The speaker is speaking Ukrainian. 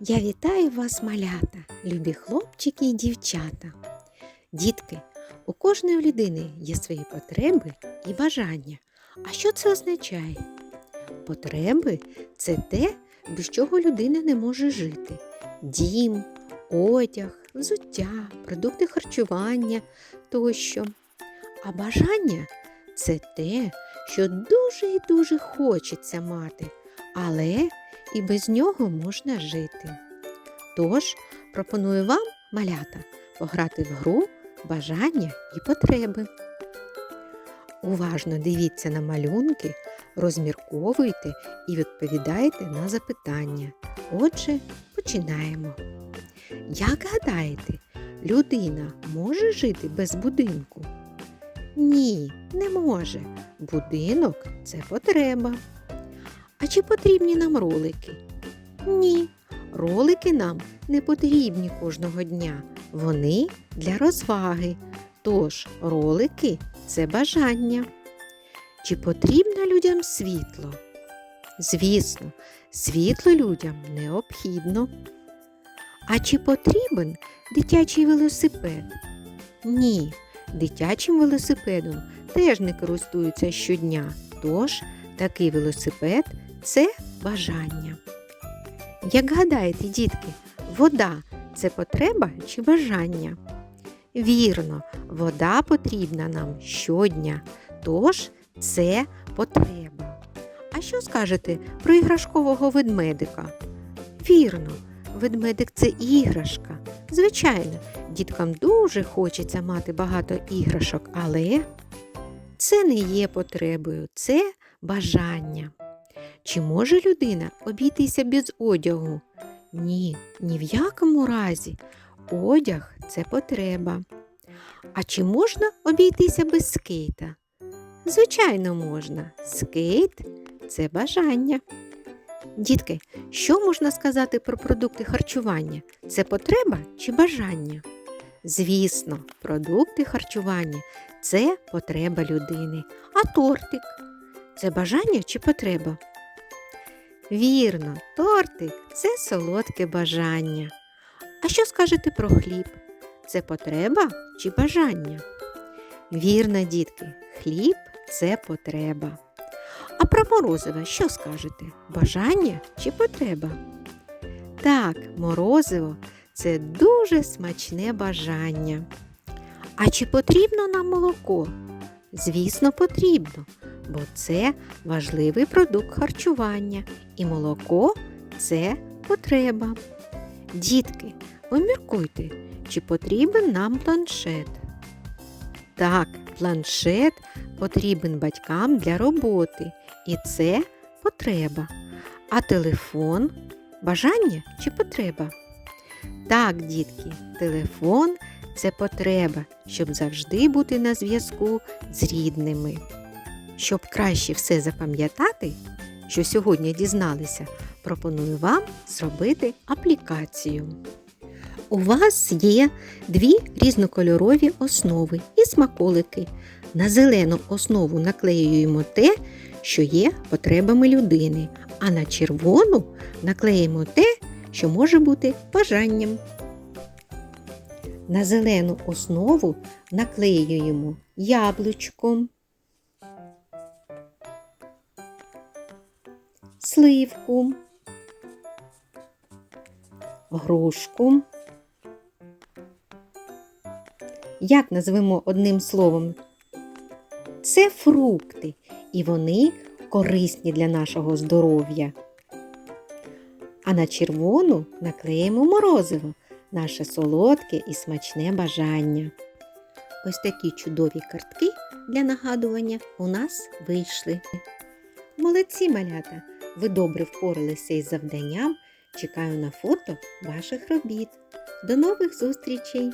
Я вітаю вас, малята, любі хлопчики і дівчата. Дітки, у кожної людини є свої потреби і бажання. А що це означає? Потреби це те, без чого людина не може жити. Дім, одяг, взуття, продукти харчування тощо. А бажання це те, що дуже і дуже хочеться мати, але і без нього можна жити. Тож пропоную вам, малята, пограти в гру бажання і потреби. Уважно дивіться на малюнки, розмірковуйте і відповідайте на запитання. Отже, починаємо. Як гадаєте, людина може жити без будинку? Ні, не може. Будинок це потреба. А чи потрібні нам ролики? Ні, ролики нам не потрібні кожного дня. Вони для розваги. Тож ролики це бажання. Чи потрібно людям світло? Звісно, світло людям необхідно. А чи потрібен дитячий велосипед? Ні, дитячим велосипедом теж не користуються щодня. Тож такий велосипед це бажання. Як гадаєте, дітки, вода це потреба чи бажання? Вірно, вода потрібна нам щодня, тож це потреба. А що скажете про іграшкового ведмедика? Вірно, ведмедик це іграшка. Звичайно, діткам дуже хочеться мати багато іграшок, але це не є потребою, це бажання. Чи може людина обійтися без одягу? Ні, ні в якому разі. Одяг це потреба. А чи можна обійтися без скейта? Звичайно, можна. Скейт це бажання. Дітки, що можна сказати про продукти харчування? Це потреба чи бажання? Звісно, продукти харчування це потреба людини. А тортик це бажання чи потреба? Вірно, тортик це солодке бажання. А що скажете про хліб? Це потреба чи бажання? Вірно, дітки, хліб це потреба. А про морозиво що скажете? Бажання чи потреба? Так, морозиво це дуже смачне бажання. А чи потрібно нам молоко? Звісно, потрібно, бо це важливий продукт харчування, і молоко це потреба. Дітки, поміркуйте, чи потрібен нам планшет? Так, планшет потрібен батькам для роботи, і це потреба. А телефон бажання чи потреба? Так, дітки, телефон це потреба, щоб завжди бути на зв'язку з рідними. Щоб краще все запам'ятати, що сьогодні дізналися, пропоную вам зробити аплікацію. У вас є дві різнокольорові основи і смаколики. На зелену основу наклеюємо те, що є потребами людини, а на червону наклеїмо те, що може бути бажанням. На зелену основу наклеюємо яблучко, сливку, грушку. Як назвемо одним словом? Це фрукти, і вони корисні для нашого здоров'я. А на червону наклеїмо морозиво, наше солодке і смачне бажання. Ось такі чудові картки для нагадування у нас вийшли. Молодці малята! Ви добре впоралися із завданням. Чекаю на фото ваших робіт. До нових зустрічей!